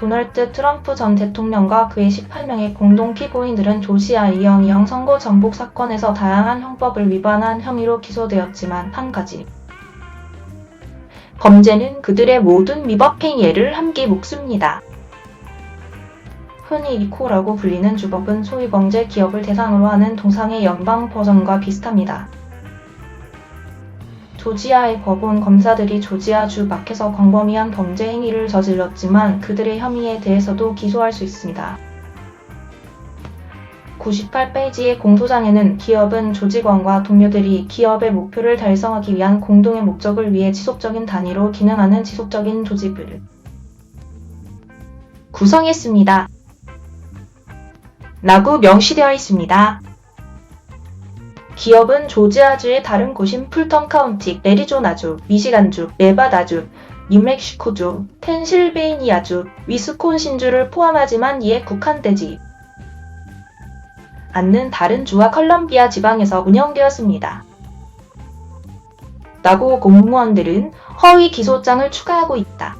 도널드 트럼프 전 대통령과 그의 18명의 공동 피고인들은 조지아 이영이형 선거 전복 사건에서 다양한 형법을 위반한 혐의로 기소되었지만 한 가지 범죄는 그들의 모든 위법 행위를 함께 묵습니다. 흔히 이코라고 불리는 주법은 소위 범죄 기업을 대상으로 하는 동상의 연방 버전과 비슷합니다. 조지아의 법원 검사들이 조지아주 밖에서 광범위한 범죄 행위를 저질렀지만 그들의 혐의에 대해서도 기소할 수 있습니다. 98페이지의 공소장에는 기업은 조직원과 동료들이 기업의 목표를 달성하기 위한 공동의 목적을 위해 지속적인 단위로 기능하는 지속적인 조직을 구성했습니다. 라고 명시되어 있습니다. 기업은 조지아주의 다른 곳인 풀턴 카운티, 애리조나주, 미시간주, 네바다주, 뉴멕시코주, 펜실베이니아주, 위스콘신주를 포함하지만 이에 국한되지 않는 다른 주와 컬럼비아 지방에서 운영되었습니다. 라고 공무원들은 허위 기소장을 추가하고 있다.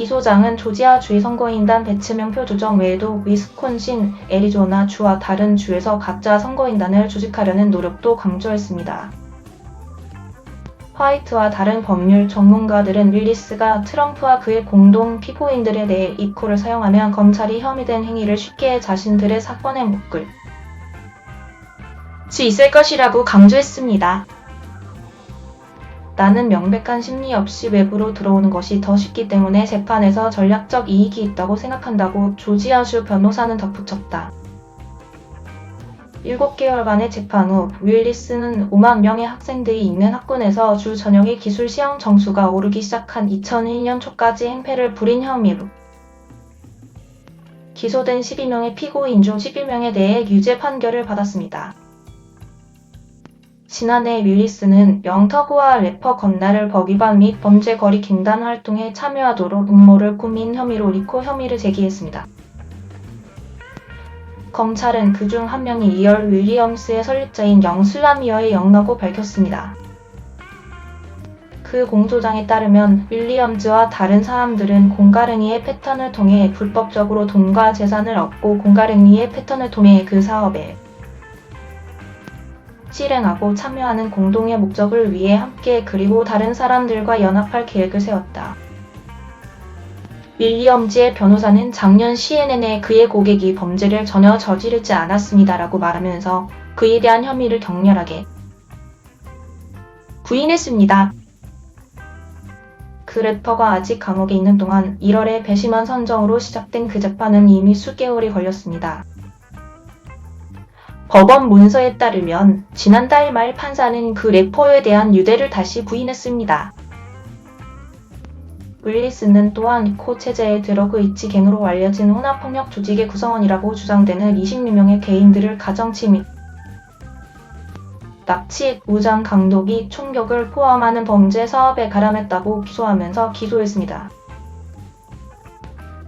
기소장은 조지아주의 선거인단 배치명표 조정 외에도 위스콘신, 애리조나 주와 다른 주에서 각자 선거인단을 조직하려는 노력도 강조했습니다. 화이트와 다른 법률 전문가들은 윌리스가 트럼프와 그의 공동 피고인들에 대해 이코를 사용하면 검찰이 혐의된 행위를 쉽게 자신들의 사건에 묶을 수 있을 것이라고 강조했습니다. 나는 명백한 심리 없이 외부로 들어오는 것이 더 쉽기 때문에 재판에서 전략적 이익이 있다고 생각한다고 조지아슈 변호사는 덧붙였다. 7개월간의 재판 후 윌리스는 5만 명의 학생들이 있는 학군에서 주 전형의 기술 시험 점수가 오르기 시작한 2001년 초까지 행패를 부린 혐의로 기소된 12명의 피고인 중 11명에 대해 유죄 판결을 받았습니다. 지난해 윌리스는 영터그와 래퍼 건나를 버기반 및 범죄 거리 갱단 활동에 참여하도록 음모를 꾸민 혐의로 리코 혐의를 제기했습니다. 검찰은 그중 한 명이 이얼 윌리엄스의 설립자인 영슬라미어의 영라고 밝혔습니다. 그 공소장에 따르면 윌리엄즈와 다른 사람들은 공가랭이의 패턴을 통해 불법적으로 돈과 재산을 얻고 공가랭이의 패턴을 통해 그 사업에 실행하고 참여하는 공동의 목적을 위해 함께 그리고 다른 사람들과 연합할 계획을 세웠다. 윌리엄즈의 변호사는 작년 CNN에 그의 고객이 범죄를 전혀 저지르지 않았습니다라고 말하면서 그에 대한 혐의를 격렬하게 부인했습니다. 그 래퍼가 아직 감옥에 있는 동안 1월에 배심원 선정으로 시작된 그 재판은 이미 수개월이 걸렸습니다. 법원 문서에 따르면 지난달 말 판사는 그 래퍼에 대한 유죄를 다시 부인했습니다. 윌리스는 또한 코 체제의 드러그 이치 갱으로 알려진 혼합폭력 조직의 구성원이라고 주장되는 26명의 개인들을 가정침입, 납치, 무장 강도기, 총격을 포함하는 범죄 사업에 가담했다고 기소하면서 기소했습니다.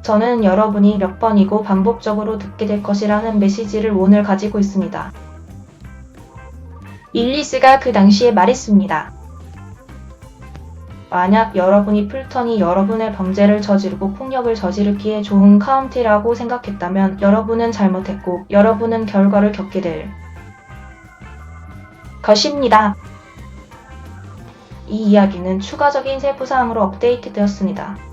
저는 여러분이 몇 번이고 반복적으로 듣게 될 것이라는 메시지를 오늘 가지고 있습니다. 일리스가 그 당시에 말했습니다. 만약 여러분이 풀턴이 여러분의 범죄를 저지르고 폭력을 저지르기에 좋은 카운티라고 생각했다면 여러분은 잘못했고 여러분은 결과를 겪게 될 것입니다. 이 이야기는 추가적인 세부사항으로 업데이트되었습니다.